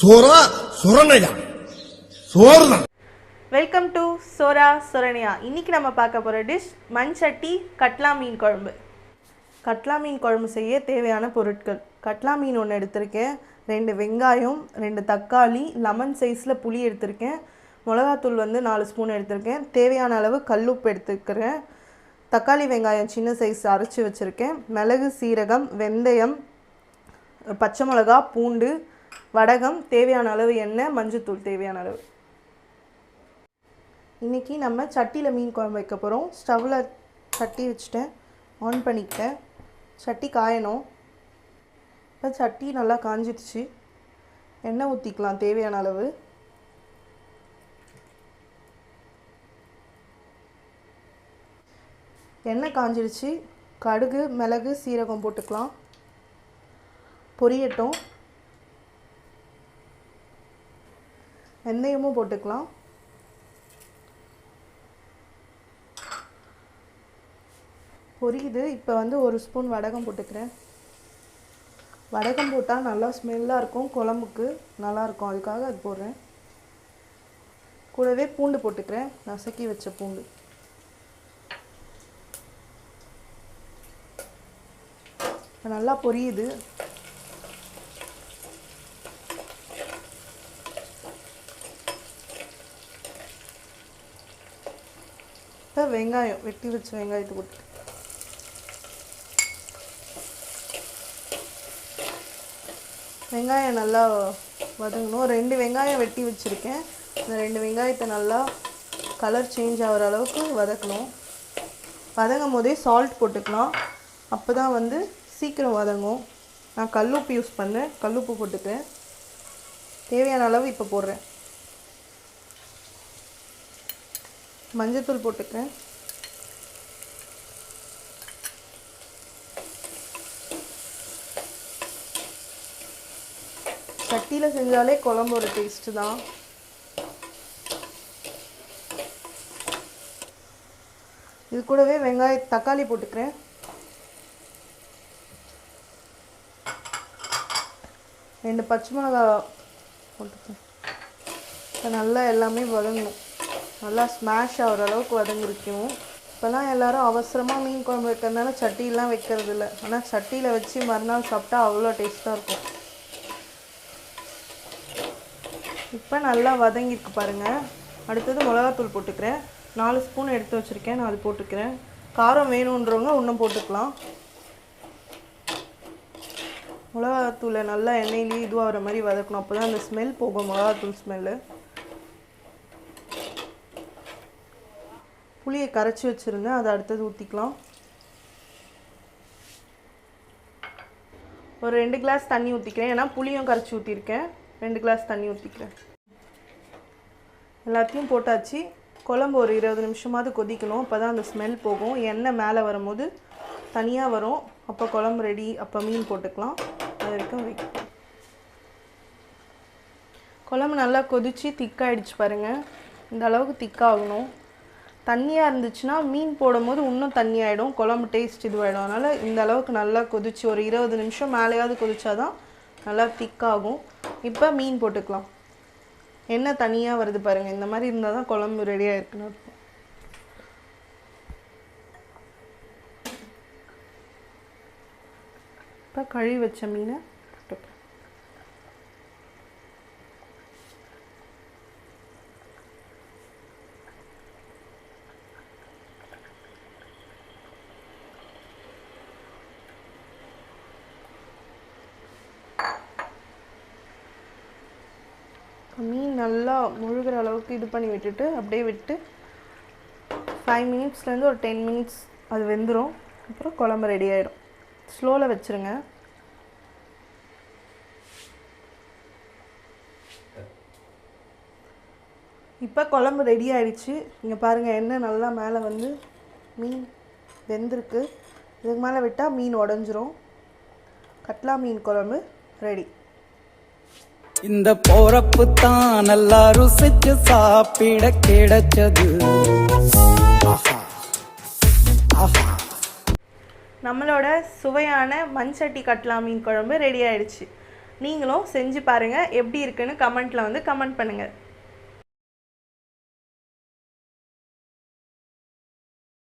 சோரா சுரணையா சோறு தான் welcome to சோரா சுரணியா இன்னைக்கு நம்ம பார்க்க போகிற டிஷ் மண் சட்டி கட்லா மீன் குழம்பு. கட்லா மீன் குழம்பு செய்ய தேவையான பொருட்கள். கட்லா மீன் ஒன்று எடுத்திருக்கேன். ரெண்டு வெங்காயம் ரெண்டு தக்காளி லெமன் சைஸில் புளி எடுத்திருக்கேன். மிளகாத்தூள் வந்து நாலு ஸ்பூன் எடுத்திருக்கேன். தேவையான அளவு கல்லுப்பு எடுத்துக்கிறேன். தக்காளி வெங்காயம் சின்ன சைஸ் அரைச்சி வச்சுருக்கேன். மிளகு சீரகம் வெந்தயம் பச்சை மிளகா பூண்டு வடகம் தேவையான அளவு எண்ணெய் மஞ்சத்தூள் தேவையான அளவு. இன்றைக்கி நம்ம சட்டியில் மீன் குழம்பு வைக்க போகிறோம் ஸ்டவ்வில் சட்டி வச்சுட்டேன். ஆன் பண்ணிக்கிட்டேன். சட்டி காயணும். இப்போ சட்டி நல்லா காஞ்சிடுச்சு. எண்ணெய் ஊற்றிக்கலாம் தேவையான அளவு. எண்ணெய் காஞ்சிடுச்சு. கடுகு மிளகு சீரகம் போட்டுக்கலாம். பொரியட்டும். வெந்தயமும் போட்டுக்கலாம். பொரியுது. இப்போ வந்து ஒரு ஸ்பூன் வடகம் போட்டுக்கிறேன். வடகம் போட்டால் நல்லா ஸ்மெல்லாக இருக்கும். குழம்புக்கு நல்லாயிருக்கும் அதுக்காக அது போடுறேன். கூடவே பூண்டு போட்டுக்கிறேன். நசுக்கி வச்ச பூண்டு. நல்லா பொரியுது. இப்போ வெங்காயம் வெட்டி வச்ச வெங்காயத்தை போட்டு. வெங்காயம் நல்லா வதங்கணும். ரெண்டு வெங்காயம் வெட்டி வச்சுருக்கேன். இந்த ரெண்டு வெங்காயத்தை நல்லா கலர் சேஞ்ச் ஆகிற அளவுக்கு வதக்கணும். வதங்கும் போதே சால்ட் போட்டுக்கலாம். அப்போ தான் வந்து சீக்கிரம் வதங்கும். நான் கல்லுப்பு யூஸ் பண்ணேன். கல்லுப்பு போட்டுக்கிறேன். தேவையான அளவு இப்போ போடுறேன். மஞ்சத்தூள் போட்டுக்கிறேன். சட்டியில் செஞ்சாலே குழம்பு ஒரு டேஸ்ட்டு தான். இது கூடவே வெங்காய தக்காளி போட்டுக்கிறேன். ரெண்டு பச்சை மிளகா போட்டுக்கிறேன். இப்போ நல்லா எல்லாமே வதங்கணும். நல்லா ஸ்மாஷ் ஆகிற அளவுக்கு வதங்கிருக்கும் இப்போல்லாம் எல்லோரும் அவசரமாக மீன் குழம்பு வைக்கிறதுனால சட்டிலாம் வைக்கிறது இல்லை ஆனால் சட்டியில் வச்சு மறுநாள் சாப்பிட்டா அவ்வளோ டேஸ்ட்டாக இருக்கும். இப்போ நல்லா வதங்கிருக்கு பாருங்கள் அடுத்தது மிளகாத்தூள் போட்டுக்கிறேன். நாலு ஸ்பூன் எடுத்து வச்சுருக்கேன். நான் அது போட்டுக்கிறேன். காரம் வேணுன்றவங்க இன்னும் போட்டுக்கலாம். மிளகாத்தூளை நல்லா எண்ணெயிலேயே இதுவாகிற மாதிரி வதக்கணும். அப்போ தான் அந்த ஸ்மெல் போகும் மிளகாத்தூள் ஸ்மெல்லு புளியை கரைச்சி வச்சுருந்தேன் அதை அடுத்தது ஊற்றிக்கலாம் ஒரு ரெண்டு கிளாஸ் தண்ணி ஊற்றிக்கிறேன் ஏன்னா புளியும் கரைச்சி ஊற்றிருக்கேன் ரெண்டு கிளாஸ் தண்ணி ஊற்றிக்கிறேன் எல்லாத்தையும் போட்டாச்சு. குழம்பு ஒரு இருபது நிமிஷமாவது கொதிக்கணும். அப்போ தான் அந்த ஸ்மெல் போகும். எண்ணெய் மேலே வரும்போது தனியாக வரும். அப்போ குழம்பு ரெடி அப்போ மீன் போட்டுக்கலாம். அது வரைக்கும் வைக்கலாம் குழம்பு நல்லா கொதித்து திக்காயிடுச்சு பாருங்கள் இந்த அளவுக்கு திக்காகணும் தண்ணியாக இருந்துச்சுன்னா மீன் போடும்போது இன்னும் தண்ணி ஆகிடும் குழம்பு டேஸ்ட் இதுவாகிடும் அதனால் இந்த அளவுக்கு நல்லா கொதிச்சு ஒரு இருபது நிமிஷம் மேலேயாவது கொதிச்சாதான் நல்லா திக்காகும் இப்போ மீன் போட்டுக்கலாம். எண்ணெய் தனியாக வருது பாருங்கள் இந்த மாதிரி இருந்தால் தான் குழம்பு ரெடியாக இருக்குன்னு இருக்கும் இப்போ கழுவி வச்ச மீனை போட்டுக்கலாம் மீன் நல்லா முழுகிற அளவுக்கு இது பண்ணி விட்டுட்டு அப்படியே விட்டு ஃபைவ் மினிட்ஸ்லேருந்து ஒரு டென் மினிட்ஸ் அது வெந்துடும் அப்புறம் குழம்பு ரெடி ஆகிடும் ஸ்லோவில் வச்சுருங்க. இப்போ குழம்பு ரெடி ஆகிடுச்சு இங்கே பாருங்கள் எண்ணெய் நல்லா மேலே வந்து மீன் வெந்திருக்கு. இதுக்கு மேலே விட்டால் மீன் உடஞ்சிரும். கட்லா மீன் குழம்பு ரெடி இந்த போறப்பு தான் நல்லா ருசிச்சு சாப்பிட கிடைச்சது. ஆஹா. ஆஹா. நம்மளோட சுவையான மண் சட்டி கட்லா மீன் குழம்பு ரெடி ஆயிடுச்சு. நீங்களும் செஞ்சு பாருங்கள் எப்படி இருக்குன்னு கமெண்ட்டில் வந்து கமெண்ட் பண்ணுங்கள்